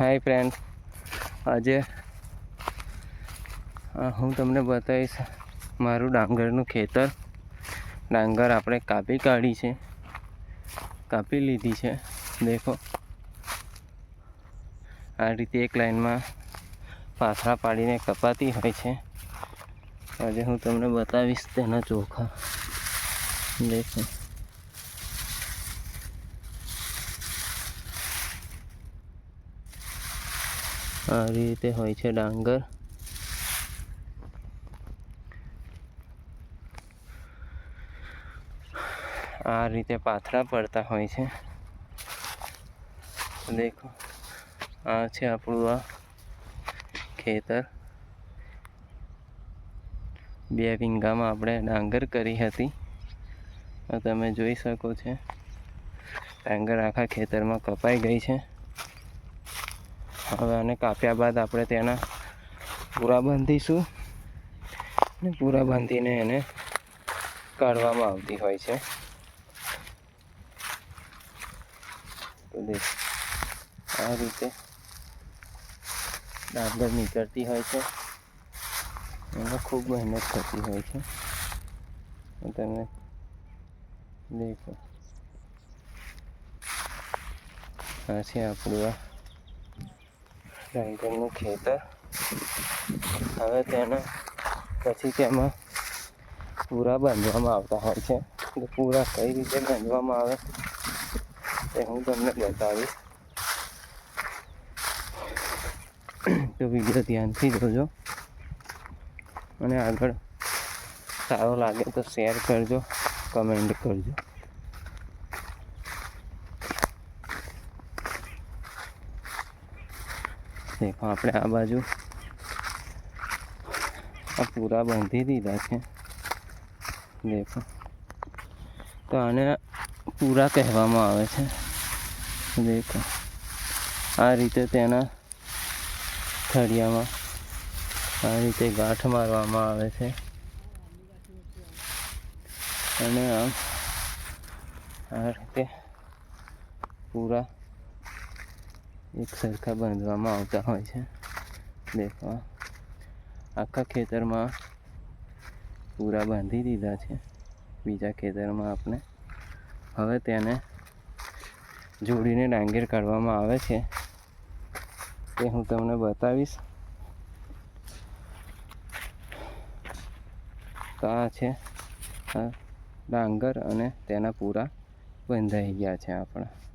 હાય friend આજે હું તમને બતાવીશ મારું ડાંગરનું ખેતર. ડાંગર આપણે કાપી કાઢી છે. કાપી લીધી છે. દેખો. આ રીતે એક લાઈનમાં પાથરા પાડીને કપાતી હોય છે. આજે હું તમને બતાવીશ તેના ચોખા. દેખો. આ રીતે હોય છે ડાંગર. આ રીતે પાથરા પડતા હોય છે. દેખો, આ છે આપણું આ ખેતર. બે વિંગામાં આપણે ડાંગર કરી હતી. તમે જોઈ શકો છો. ડાંગર આખા ખેતરમાં કપાઈ ગઈ છે. હવે આને કાપ્યા બાદ આપણે તેના પૂરા બાંધીશું અને પૂરા બાંધીને એને કાઢવામાં આવતી હોય છે. આ રીતે ડાંગર નીકળતી હોય છે. એમાં ખૂબ મહેનત થતી હોય છે. તમે દેખો. આ છે આપણું આ ડાંગરનું ખેતર હવે તેના પછી તેમાં પૂરા બાંધવામાં આવતા હોય છે તો પૂરા કઈ રીતે બાંધવામાં આવે તે હું તમને બતાવીશ તો વીડિયો ધ્યાનથી જોજો અને આગળ સારો લાગે તો શેર કરજો કમેન્ટ કરજો દેખો આપણે આ બાજુ આ પૂરા બાંધી દીધા છે. દેખો. તો આને પૂરા કહેવામાં આવે છે. દેખો. આ રીતે તેના થળિયામાં આ રીતે ગાંઠ મારવામાં આવે છે. અને આમ આ રીતે પૂરા એક સરખા બાંધવામાં આવતા હોય છે. દેખો. આખા ખેતરમાં પૂરા બાંધી દીધા છે. બીજા ખેતરમાં આપણે હવે તેને જોડીને ડાંગર કાઢવામાં આવે છે. તે હું તમને બતાવીશ. તો છે ડાંગર અને તેના પૂરા બંધાઈ ગયા છે આપણા.